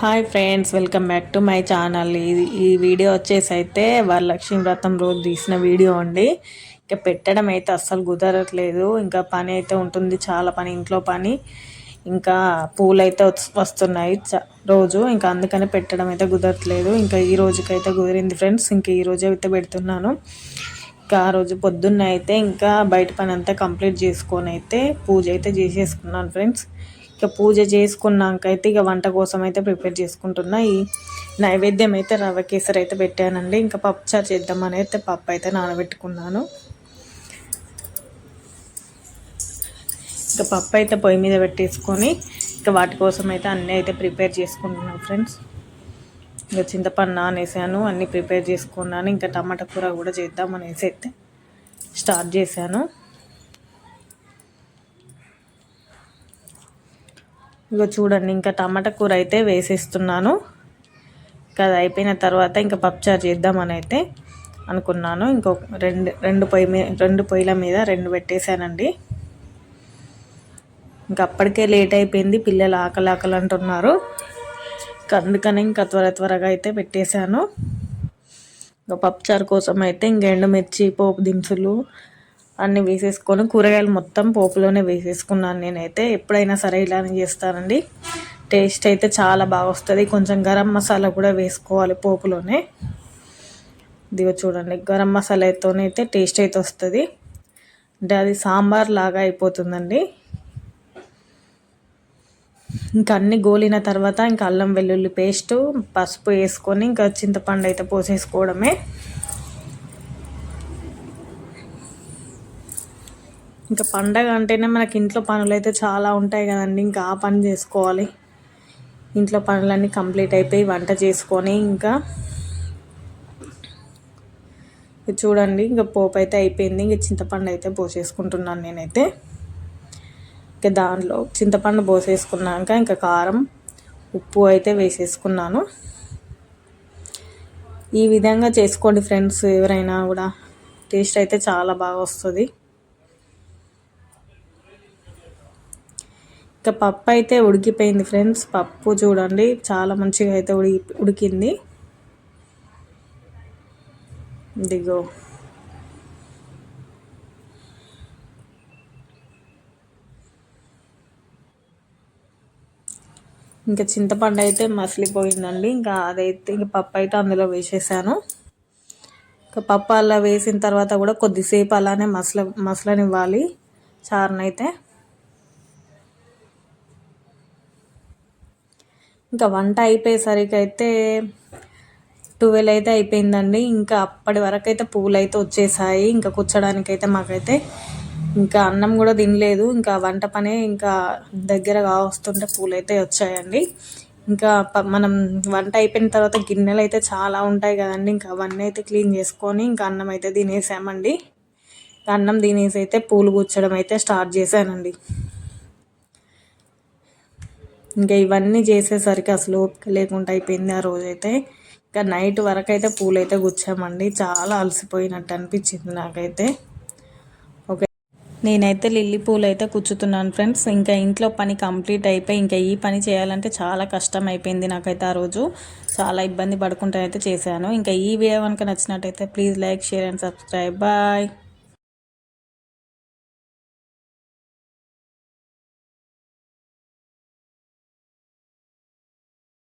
Hi friends welcome back to my channel. ఇది ఈ video వచ్చేసి అయితే వరలక్ష్మి వ్రతం రోజు తీసిన వీడియో అండి. ఇంకా పెట్టడం అయితే అస్సలు కుదరట్లేదు. ఇంకా పని అయితే ఉంటుంది చాలా పని ఇంట్లో పని. ఇంకా పూలు అయితే వస్తున్నాయి రోజు. ఇంకా అందుకనే పెట్టడం అయితే కుదరట్లేదు. ఇంకా ఈ రోజుకైతే కుదిరింది ఫ్రెండ్స్. ఇంకా ఈ రోజు అయితే పెడుతున్నాను. ఇంకా ఆ రోజు పొద్దున్న అయితే ఇంకా బయట పని అంతా కంప్లీట్ చేసుకొని అయితే పూజ అయితే చేసేసుకున్నాను ఫ్రెండ్స్. ఇక పూజ చేసుకున్నాక అయితే ఇక వంట కోసం అయితే ప్రిపేర్ చేసుకుంటున్నా. ఈ నైవేద్యం అయితే రవ్వ కేసరి అయితే పెట్టానండి. ఇంకా పప్పు చారు చేద్దామని అయితే పప్పు అయితే నానబెట్టుకున్నాను. ఇంకా పప్పు అయితే పొయ్యి మీద పెట్టేసుకొని ఇంకా వాటి కోసం అయితే అన్నీ అయితే ప్రిపేర్ చేసుకుంటున్నాను ఫ్రెండ్స్. ఇంకా చింతపండు నానేసాను అన్నీ ప్రిపేర్ చేసుకున్నాను. ఇంకా టమాటా కూర కూడా చేద్దాం అనేసి అయితే స్టార్ట్ చేశాను. ఇగో చూడండి ఇంకా టమాటా కూర అయితే వేసేస్తున్నాను. ఇంకా అది అయిపోయిన తర్వాత ఇంకా పప్పుచారు చేద్దామని అయితే అనుకున్నాను. ఇంకొక రెండు రెండు పొయ్యి మీద రెండు పొయ్యిల మీద రెండు పెట్టేశానండి. ఇంకా అప్పటికే లేట్ అయిపోయింది పిల్లలు ఆకలి ఆకలి అంటున్నారు అందుకని ఇంకా త్వర త్వరగా అయితే పెట్టేశాను. ఇంకా పప్పుచారు కోసం అయితే ఇంక ఎండుమిర్చి పోపు దినుసులు అన్నీ వేసేసుకొని కూరగాయలు మొత్తం పోపులోనే వేసేసుకున్నాను నేనైతే. ఎప్పుడైనా సరే ఇలానే చేస్తానండి. టేస్ట్ అయితే చాలా బాగా వస్తుంది. కొంచెం గరం మసాలా కూడా వేసుకోవాలి పోపులోనే. ఇదిగో చూడండి గరం మసాలాతోనైతే టేస్ట్ అయితే వస్తుంది. అంటే అది సాంబార్ లాగా అయిపోతుందండి. ఇంకా అన్నీ గోలిన తర్వాత ఇంకా అల్లం వెల్లుల్లి పేస్టు పసుపు వేసుకొని ఇంకా చింతపండు అయితే పోసేసుకోవడమే. ఇంకా పండగ అంటేనే మనకి ఇంట్లో పనులు అయితే చాలా ఉంటాయి కదండి. ఇంకా ఆ పని చేసుకోవాలి. ఇంట్లో పనులన్నీ కంప్లీట్ అయిపోయి వంట చేసుకొని ఇంకా చూడండి ఇంకా పోపు అయితే అయిపోయింది. ఇంకా చింతపండు అయితే పోసేసుకుంటున్నాను నేనైతే. ఇంకా దాంట్లో చింతపండు పోసేసుకున్నాక ఇంకా కారం ఉప్పు అయితే వేసేసుకున్నాను. ఈ విధంగా చేసుకోండి ఫ్రెండ్స్ ఎవరైనా కూడా. టేస్ట్ అయితే చాలా బాగా వస్తుంది. ఇంకా పప్పు అయితే ఉడికిపోయింది ఫ్రెండ్స్. పప్పు చూడండి చాలా మంచిగా అయితే ఉడికి ఉడికింది. దిగో ఇంకా చింతపండు అయితే మసిలిపోయిందండి. ఇంకా అదైతే ఇంకా పప్పు అయితే అందులో వేసేసాను. ఇంకా పప్పు అలా వేసిన తర్వాత కూడా కొద్దిసేపు అలానే మసల మసలనివ్వాలి చారునైతే. ఇంకా వంట అయిపోయేసరికి అయితే ట్వెల్వ్ అయితే అయిపోయిందండి. ఇంకా అప్పటి వరకు అయితే పూలు అయితే వచ్చేసాయి. ఇంకా కూర్చోడానికి అయితే మాకైతే ఇంకా అన్నం కూడా తినలేదు. ఇంకా వంట పనే ఇంకా దగ్గరగా వస్తుంటే పూలు అయితే వచ్చాయండి. ఇంకా మనం వంట అయిపోయిన తర్వాత గిన్నెలు అయితే చాలా ఉంటాయి కదండి. ఇంకా అవన్నీ అయితే క్లీన్ చేసుకొని ఇంకా అన్నం అయితే తినేసామండి. అన్నం తినేసి అయితే పూలు కూర్చడం అయితే స్టార్ట్ చేశానండి. ఇంకా ఇవన్నీ చేసేసరికి అసలు ఓపిక లేకుండా అయిపోయింది ఆ రోజైతే. ఇంకా నైట్ వరకు అయితే పూలు అయితే గుచ్చామండి. చాలా అలసిపోయినట్టు అనిపించింది నాకైతే. ఓకే. నేనైతే లిల్లీ పూలు అయితే కూర్చుతున్నాను ఫ్రెండ్స్. ఇంకా ఇంట్లో పని కంప్లీట్ అయిపోయి ఇంకా ఈ పని చేయాలంటే చాలా కష్టం అయిపోయింది నాకైతే ఆ రోజు. చాలా ఇబ్బంది పడుకుంటూ అయితే చేశాను. ఇంకా ఈ వీడియో కనుక నచ్చినట్టయితే please like share and subscribe. Bye.